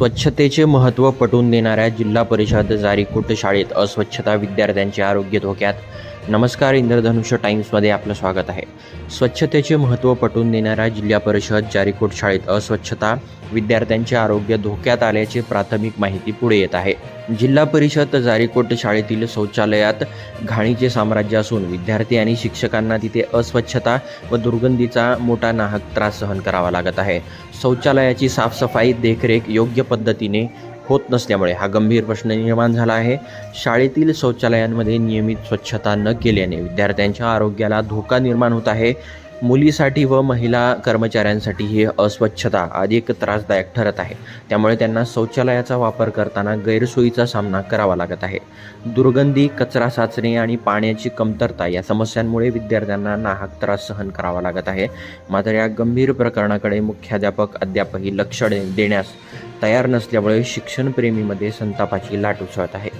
स्वच्छतेचे महत्त्व पटवून देणाऱ्या जिल्हा परिषद जारीकोट शाळेत अस्वच्छता विद्यार्थ्यांचे आरोग्य धोक्यात. नमस्कार इंद्रधनुष्य टाइम्समध्ये आपलं स्वागत आहे. स्वच्छतेचे महत्त्व पटवून देणाऱ्या जिल्हा परिषद जारीकोट शाळेत अस्वच्छता विद्यार्थ्यांचे आरोग्य धोक्यात आल्याची प्राथमिक माहिती पुढे येत आहे. जिल्हा परिषद जारीकोट शाळेतील शौचालयात घाणीचे साम्राज्य असून विद्यार्थी आणि शिक्षकांना तिथे अस्वच्छता व दुर्गंधीचा मोठा नाहक त्रास सहन करावा लागत आहे. शौचालयाची साफसफाई देखरेख योग्य पद्धतीने होत नसल्यामुळे हा गंभीर प्रश्न निर्माण झाला आहे. शाळेतील शौचालयांमध्ये नियमित स्वच्छता न केल्याने विद्यार्थ्यांच्या आरोग्याला धोका निर्माण होत आहे. मुलीसाठी व महिला कर्मचाऱ्यांसाठी ही अस्वच्छता अधिक त्रासदायक ठरत आहे. त्यामुळे त्यांना शौचालयाचा वापर करताना गैरसोयीचा सामना करावा लागत आहे. दुर्गंधी कचरा साचणे आणि पाण्याची कमतरता या समस्यांमुळे विद्यार्थ्यांना नाहक त्रास सहन करावा लागत आहे. मात्र या गंभीर प्रकरणाकडे मुख्याध्यापक अद्यापही लक्ष दे- देण्यास तयार नसल्यामुळे शिक्षणप्रेमीमध्ये संतापाची लाट उसळत आहे.